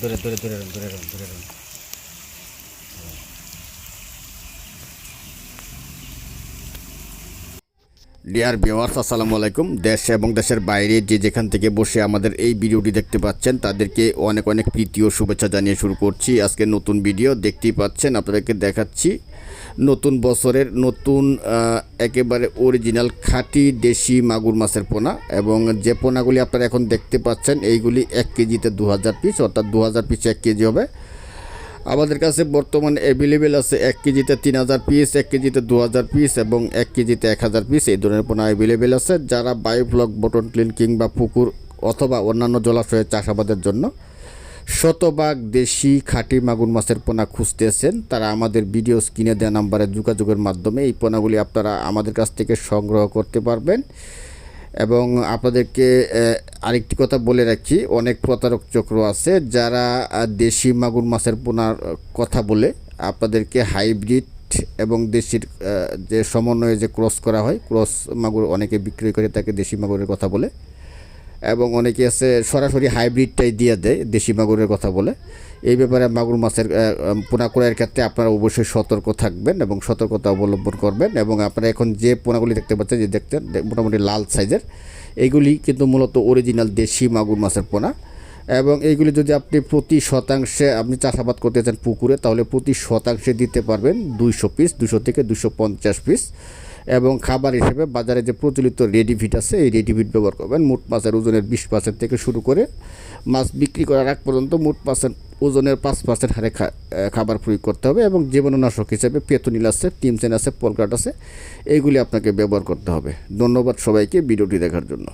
노래 노래 노래랑 노래랑 노래랑 deer viewers আসসালামু আলাইকুম। দেশ এবং দেশের বাইরে যে যেখান থেকে বসে আমাদের এই ভিডিওটি দেখতে পাচ্ছেন, তাদেরকে অনেক অনেক প্রীতি ও শুভেচ্ছা জানিয়ে শুরু করছি আজকে নতুন ভিডিও। দেখতেই পাচ্ছেন, আপনাদেরকে দেখাচ্ছি নতুন বছরের নতুন একেবারে অরিজিনাল খাঁটি দেশি মাগুর মাছের পোনা এবং যে পোনাগুলি আপনারা এখন দেখতে পাচ্ছেন, এইগুলি এক কেজিতে দু হাজার পিস, অর্থাৎ দু হাজার পিস এক কেজি হবে। আমাদের কাছে বর্তমানে অ্যাভেলেবেল আছে এক কেজিতে তিন হাজার পিস এক কেজিতে দু হাজার পিস এবং এক কেজিতে এক হাজার পিস এই ধরনের পোনা অ্যাভেলেবেল আছে যারা বায়োফ্লক বটন ক্লিন কিংবা পুকুর অথবা অন্যান্য জলাশয়ে চাষাবাদের জন্য। শতভাগ দেশি খাঁটি মাগুর মাছের পোনা খুঁজতেছেন। তারা আমাদের ভিডিও স্ক্রিনে দেওয়া নাম্বারে যোগাযোগের মাধ্যমে এই পোনাগুলি আপনারা আমাদের কাছ থেকে সংগ্রহ করতে পারবেন। এবং আপনাদেরকে আরেকটি কথা বলে রাখি, অনেক প্রতারক চক্র আছে যারা দেশি মাগুর মাছের পোনার কথা বলে। আপনাদেরকে হাইব্রিড এবং দেশির যে সমন্বয়ে যে ক্রস করা হয়, ক্রস মাগুর অনেকে বিক্রি করে, তাকে দেশি মাগুরের কথা বলে। এবং অনেকে আছে সরাসরি হাইব্রিডটাই দিয়ে দেয়, দেশি মাগুরের কথা বলে। এই ব্যাপারে মাগুর মাছের পোনা ক্ষেত্রে আপনারা অবশ্যই সতর্ক থাকবেন এবং সতর্কতা অবলম্বন করবেন এবং আপনারা এখন যে পোনাগুলি দেখতে পাচ্ছেন, যে দেখতেন মোটামুটি লাল সাইজের এইগুলি কিন্তু মূলত অরিজিনাল দেশি মাগুর মাছের পোনা। এবং এইগুলি যদি আপনি প্রতি শতাংশে আপনি চাষাবাদ করতে চান পুকুরে, তাহলে প্রতি শতাংশে দিতে পারবেন দুইশো পিস দুশো থেকে দুশো পঞ্চাশ পিস এবং খাবার হিসেবে বাজারে যে প্রচলিত রেডিফিট আছে, এই রেডিফিট ব্যবহার করবেন। মোট মাছের ওজনের বিশ পার্সেন্ট থেকে শুরু করে মাছ বিক্রি করার আগ পর্যন্ত মোট পার্সেন্ট ওজনের পাঁচ পার্সেন্ট হারে খাবার প্রয়োগ করতে হবে এবং জীবাণুনাশক হিসেবে পেতনিল আছে, টিমসেন আছে, পলকাট আছে এইগুলি আপনাকে ব্যবহার করতে হবে। ধন্যবাদ সবাইকে ভিডিওটি দেখার জন্য।